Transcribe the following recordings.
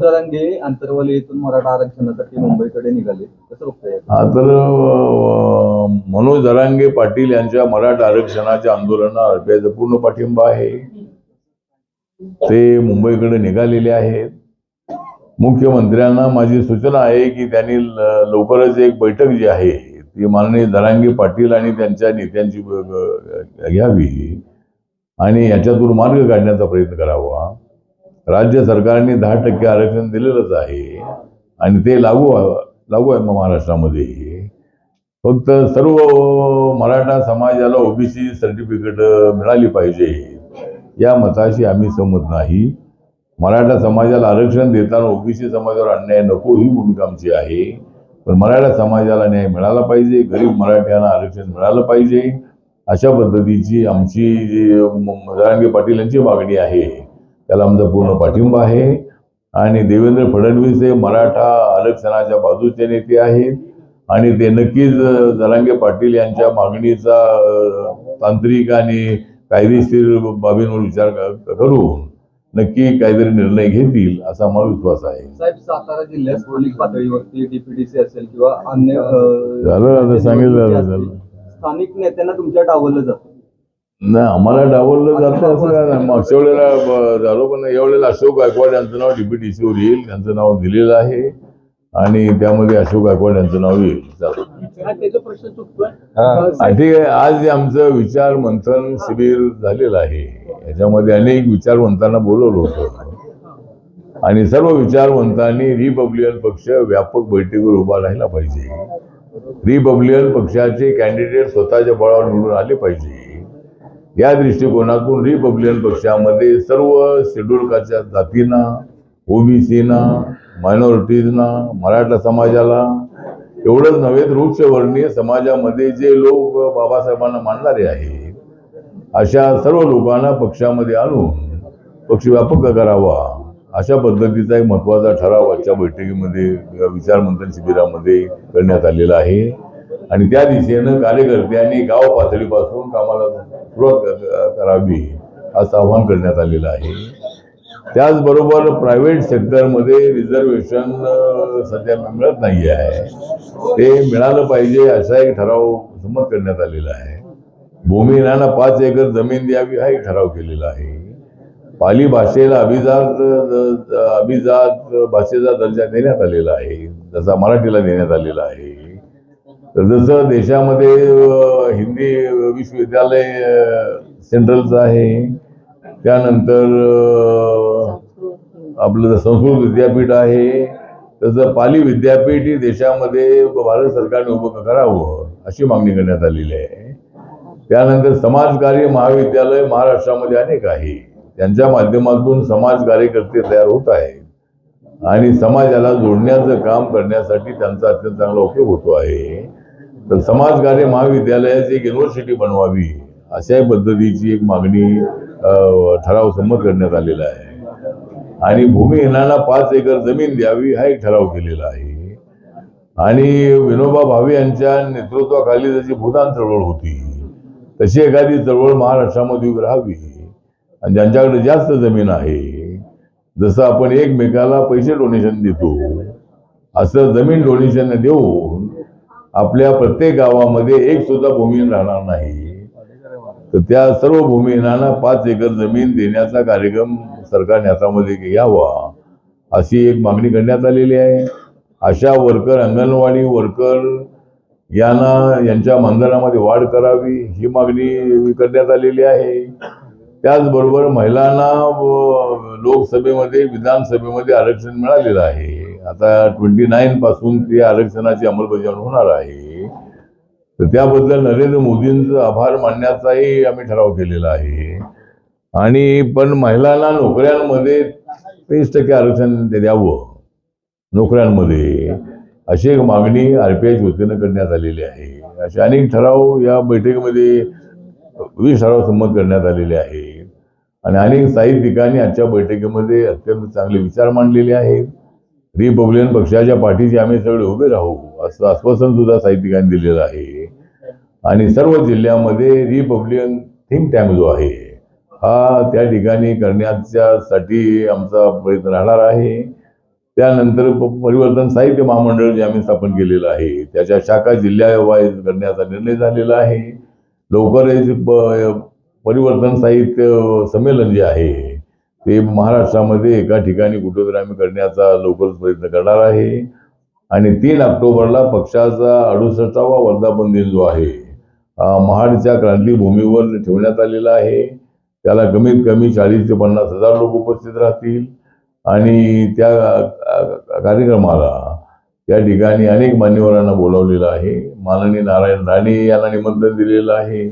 जरांगे येथून मराठा आरक्षणासाठी मुंबईकडे निघाले. कसं बघताय हा तर मनोज जरांगे पाटील यांच्या मराठा आरक्षणाच्या आंदोलनाला पूर्ण पाठिंबा आहे. ते मुंबईकडे निघालेले आहेत. मुख्यमंत्र्यांना माझी सूचना आहे की त्यांनी लवकरच एक बैठक जी आहे ती माननीय दरांगे पाटील आणि त्यांच्या नेत्यांची घ्यावी आणि याच्यातून मार्ग काढण्याचा प्रयत्न करावा. राज्य सरकारने दहा टक्के आरक्षण दिलेलंच आहे. आणि ते लागू लागू आहे महाराष्ट्रामध्ये. फक्त सर्व मराठा समाजाला ओबीसी सर्टिफिकेट मिळाली पाहिजे. या मताशी आम्ही सहमत नाही. मराठा समाजाला आरक्षण देताना ओबीसी समाजावर अन्याय नको ही भूमिका आमची आहे. पण मराठा समाजाला न्याय मिळाला पाहिजे गरीब मराठ्यांना आरक्षण मिळालं पाहिजे. अशा पद्धतीची आमची जी म- पाटील यांची मागणी आहे. त्याला आमचा पूर्ण पाठिंबा आहे. आणि देवेंद्र फडणवीस हे मराठा आरक्षणाच्या बाजूचे नेते आहेत. आणि ते नक्कीच जरांगे पाटील यांच्या मागणीचा तांत्रिक आणि कायदेशीर बाबींवर विचार करून नक्की काहीतरी निर्णय घेतील असा मला विश्वास आहे. साहेब सातारा जिल्ह्यात स्थानिक पातळीवरती डीपीडीसी असेल किंवा अन्य झालं आता सांगितलं स्थानिक नेत्यांना तुमच्या डावललं जातं. नाही आम्हाला डावललं जातं असं काय नाही. मागच्या वेळेला झालो पण यावेळेला अशोक गायकवाड यांचं नाव डीपीटीसीवर येईल. त्यांचं नाव दिलेलं आहे. आणि त्यामध्ये अशोक गायकवाड यांचं नाव येईल. हा, ठीक आहे आज आमचं विचार मंथन शिबिर झालेलं आहे याच्यामध्ये अनेक विचारवंतांना बोलवलं होतं. आणि सर्व विचारवंतांनी रिपब्लिकन पक्ष व्यापक बैठकीवर उभा राहिला पाहिजे. रिपब्लिकन पक्षाचे कॅन्डिडेट स्वतःच्या बळावर निवडून आले पाहिजे. या दृष्टिकोनातून रिपब्लिकन पक्षामध्ये सर्व शेड्यूल कास्टच्या जातींना ओबीसीना मायनॉरिटीजना मराठा समाजाला एवढंच नव्हे तर उच्चवर्णीय समाजामध्ये जे लोक बाबासाहेबांना मानणारे आहेत अशा सर्व लोकांना पक्षामध्ये आणून पक्ष व्यापक करावा अशा पद्धतीचा एक महत्त्वाचा ठराव आजच्या बैठकीमध्ये विचारमंथन शिबिरामध्ये करण्यात आलेला आहे. आणि त्या दिशेनं कार्यकर्त्यांनी गाव पातळीपासून कामाला करावी असं आवाहन करण्यात आलेलं आहे. त्याचबरोबर प्रायव्हेट सेक्टरमध्ये रिझर्वेशन सध्या मिळत नाही आहे. ते मिळालं पाहिजे असा एक ठराव संमत करण्यात आलेला आहे. भूमिहीनांना पाच एकर जमीन द्यावी हा एक ठराव केलेला आहे. पाली भाषेला अभिजात अभिजात भाषेचा दर्जा देण्यात आलेला आहे. जसा मराठीला देण्यात आलेला आहे. जसं देशामध्ये हिंदी विश्वविद्यालय सेंट्रलचं आहे त्यानंतर आपलं संस्कृत विद्यापीठ आहे तसं पाली विद्यापीठ ही देशामध्ये भारत सरकारने उभं करावं अशी मागणी करण्यात आलेली आहे. त्यानंतर समाजकार्य महाविद्यालय महाराष्ट्रामध्ये अनेक आहे. त्यांच्या माध्यमातून समाज कार्यकर्ते तयार होत आहेत. आणि समाजाला जोडण्याचं काम करण्यासाठी त्यांचा अत्यंत चांगला उपयोग होतो आहे. तर समाजकार्य महाविद्यालयाची एक युनिव्हर्सिटी बनवावी अशा पद्धतीची एक मागणी ठराव संमत करण्यात आलेला आहे. आणि भूमिहीनांना पाच एकर जमीन द्यावी हा एक ठराव केलेला आहे. आणि विनोबा भावे यांच्या नेतृत्वाखाली जशी भूदान चळवळ होती तशी एखादी चळवळ महाराष्ट्रामध्ये उभी राहावी. आणि ज्यांच्याकडे जास्त जमीन आहे जसं आपण एकमेकाला पैसे डोनेशन देतो असं जमीन डोनेशन देऊन आपल्या प्रत्येक गावामध्ये एक सुद्धा भूमिहीन राहणार नाही. तर त्या सर्व भूमिहीनांना पाच एकर जमीन देण्याचा कार्यक्रम सरकारने हातामध्ये घ्यावा अशी एक मागणी करण्यात आलेली आहे. आशा वर्कर अंगणवाडी वर्कर यांना यांच्या मानधनामध्ये वाढ करावी ही मागणी करण्यात आलेली आहे. त्याचबरोबर महिलांना लोकसभेमध्ये विधानसभेमध्ये आरक्षण मिळालेलं आहे. आता ट्वेंटी नाईन पासून ते आरक्षणाची अंमलबजावणी होणार आहे. तर त्याबद्दल नरेंद्र मोदींचं आभार मानण्याचाही आम्ही ठराव केलेला आहे. आणि पण महिलांना नोकऱ्यांमध्ये तेवीस टक्के आरक्षण ते द्यावं. नोकऱ्यांमध्ये. अशी एक मागणी आर पी आयच्या वतीनं करण्यात आलेली आहे. असे अनेक ठराव या बैठकीमध्ये वीस ठराव संमत करण्यात आलेले आहेत. आणि अनेक साहित्यिकांनी आजच्या बैठकीमध्ये अत्यंत चांगले विचार मांडलेले आहेत. रिपब्लिकन पक्षाच्या पाठीशी आम्ही सगळे उभे राहू असं आश्वासन सुद्धा साहित्यिकांनी दिलेलं आहे. आणि सर्व जिल्ह्यामध्ये रिपब्लिकन थिंक टँक जो आहे हा त्या ठिकाणी करण्याच्यासाठी आमचा प्रयत्न राहणार आहे. त्यानंतर परिवर्तन साहित्य महामंडळ जे आम्ही स्थापन केलेलं आहे त्याच्या शाखा जिल्ह्यावाईज करण्याचा निर्णय झालेला आहे. लवकरच प- परिवर्तन साहित्य संमेलन जे आहे ते महाराष्ट्रामध्ये एका ठिकाणी कुठेतरी आम्ही करण्याचा लवकरच प्रयत्न करणार आहे. आणि तीन ऑक्टोबरला पक्षाचा अडुसष्टावा वर्धापन दिन जो आहे महाडच्या क्रांतीभूमीवर ठेवण्यात आलेला आहे. त्याला कमीत कमी चाळीस ते पन्नास हजार लोक उपस्थित राहतील. आणि त्या कार्यक्रमाला त्या ठिकाणी अनेक मान्यवरांना बोलावलेलं आहे. माननीय नारायण राणे यांना निमंत्रण दिलेलं आहे.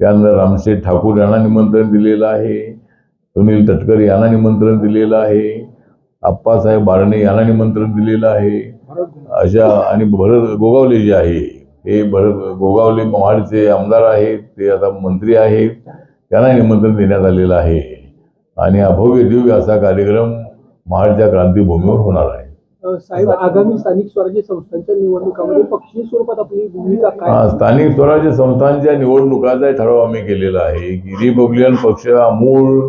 त्यानंतर रामशेठ ठाकूर यांना निमंत्रण दिलेलं आहे. सुनील तटकर यांना निमंत्रण दिलेलं आहे. आप्पासाहेब बारणे यांना निमंत्रण दिलेलं आहे. अशा आणि भरत गोगावले जे आहे हे भरत गोगावले महाडचे आमदार आहेत ते आता मंत्री आहेत त्यांना निमंत्रण देण्यात आलेलं आहे. आणि हा भव्य दिव्य असा कार्यक्रम महाडच्या क्रांतीभूमीवर होणार आहे. साहेब आगामी स्थानिक स्वराज्य संस्थांच्या निवडणुकामध्ये पक्षीय स्वरूपात आपली भूमिका काय? स्थानिक स्वराज्य संस्थांच्या निवडणुकाचा ठराव आम्ही केलेला आहे. की रिपब्लिकन पक्ष हा मूळ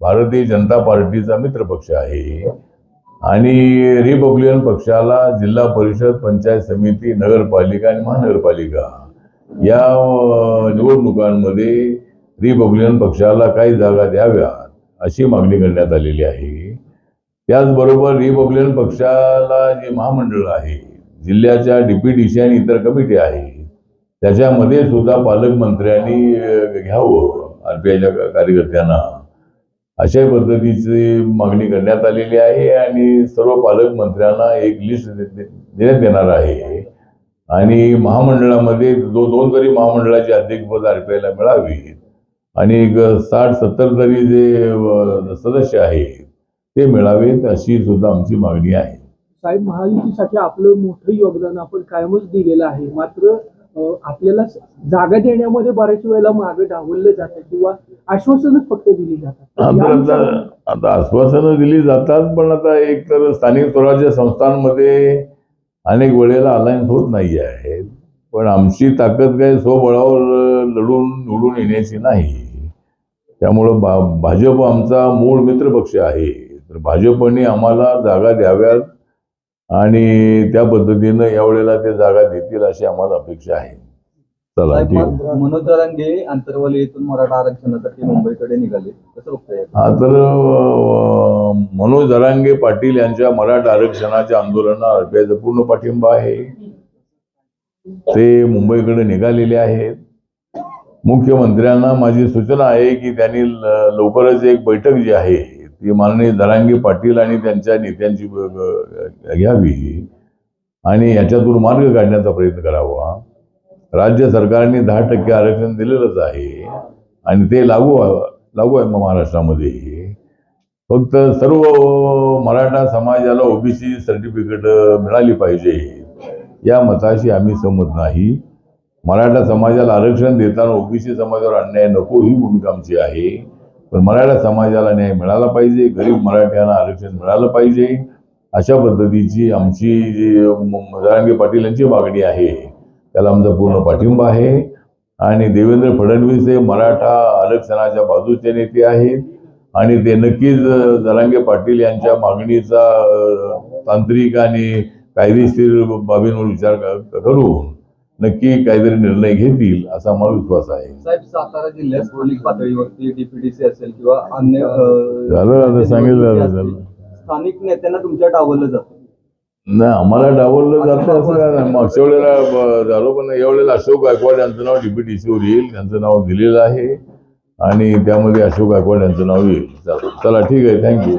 भारतीय जनता पार्टीचा मित्र पक्ष आहे. आणि रिपब्लिकन पक्षाला जिल्हा परिषद पंचायत समिती नगरपालिका आणि महानगरपालिका या निवडणुकांमध्ये रिपब्लिकन पक्षाला काही जागा द्याव्यात अशी मागणी करण्यात आलेली आहे. त्याचबरोबर रिपब्लिकन पक्षाला जे महामंडळ आहे जिल्ह्याच्या डीपीडीसी आणि इतर कमिटी आहे त्याच्यामध्ये सुद्धा पालकमंत्र्यांनी घ्यावं आर पी आयच्या कार्यकर्त्यांना. अशा पद्धतीची मागणी करण्यात आलेली आहे आणि सर्व पालकमंत्र्यांना एक लिस्ट देण्यात येणार आहे. आणि महामंडळामध्ये दो दोन तरी महामंडळाचे अध्यक्षपद आर पी आयला मिळावीत आणि एक साठ सत्तर तरी जे सदस्य आहेत ते मिळावेत अशी सुद्धा आमची मागणी आहे. साहेब महायुतीसाठी आपलं मोठं योगदान आपण कायमच दिलेलं आहे. मात्र आपल्याला जागा देण्यामध्ये बऱ्याच वेळेला मागे डावललं जातं किंवा आश्वासनच फक्त दिली जातात. आता आश्वासनं दिली जातात पण आता एक तर स्थानिक स्वराज्य संस्थांमध्ये अनेक वेळेला अलायन्स होत नाही आहे. पण आमची ताकद काय स्वबळावर लढून निवडून येण्याची नाही. त्यामुळं भा भाजप आमचा मूळ मित्रपक्ष आहे. तर भाजपने आम्हाला जागा द्याव्यात. आणि त्या पद्धतीनं यावेळेला ते जागा देतील अशी आम्हाला अपेक्षा आहे. चला ठीक आहे. मनोज आंतरवाली येथून मराठा आरक्षणासाठी मुंबईकडे निघाले. कसं बघताय हा तर अं, मनोज जरांगे पाटील यांच्या मराठा आरक्षणाच्या आंदोलनाला आरपीआयचा पूर्ण पाठिंबा आहे. ते मुंबईकडे निघालेले आहेत. मुख्यमंत्र्यांना माझी सूचना आहे की त्यांनी ल- लवकरच एक बैठक जी आहे ती माननीय जरांगे पाटील आणि त्यांच्या नेत्यांची घ्यावी आणि याच्यातून मार्ग काढण्याचा प्रयत्न करावा. राज्य सरकारने दहा टक्के आरक्षण दिलेलंच आहे आणि ते लागू लागू आहे मग महाराष्ट्रामध्ये. फक्त सर्व मराठा समाजाला ओबीसी सर्टिफिकेट मिळाली पाहिजे. या मताशी आम्ही सहमत नाही. मराठा समाजाला आरक्षण देताना ओबीसी समाजावर अन्याय नको ही भूमिका आमची आहे. पण मराठा समाजाला न्याय मिळाला पाहिजे गरीब मराठ्यांना आरक्षण मिळालं पाहिजे अशा पद्धतीची आमची जी म- पाटील यांची मागणी आहे. त्याला आमचा पूर्ण पाठिंबा आहे. आणि देवेंद्र फडणवीस हे मराठा आरक्षणाच्या बाजूचे नेते आहेत. आणि ते नक्कीच जरांगे पाटील यांच्या मागणीचा तांत्रिक आणि कायदेशीर बाबींवर विचार करून नक्की काहीतरी निर्णय घेतील असा मला विश्वास आहे. साहेब सातारा जिल्ह्यात स्थानिक पातळीवरती डीपीडीसी असेल किंवा अन्य झालं आता सांगितलं असतील. स्थानिक नेत्यांना तुमच्या डावललं जातं. नाही आम्हाला डावललं जातं असं काय नाही. मागच्या वेळेला झालो पण यावेळेला अशोक गायकवाड यांचं नाव डीपीटीसीवर येईल. त्यांचं नाव दिलेलं आहे. आणि त्यामध्ये अशोक गायकवाड यांचं नाव येईल. चला, ठीक आहे. थँक्यू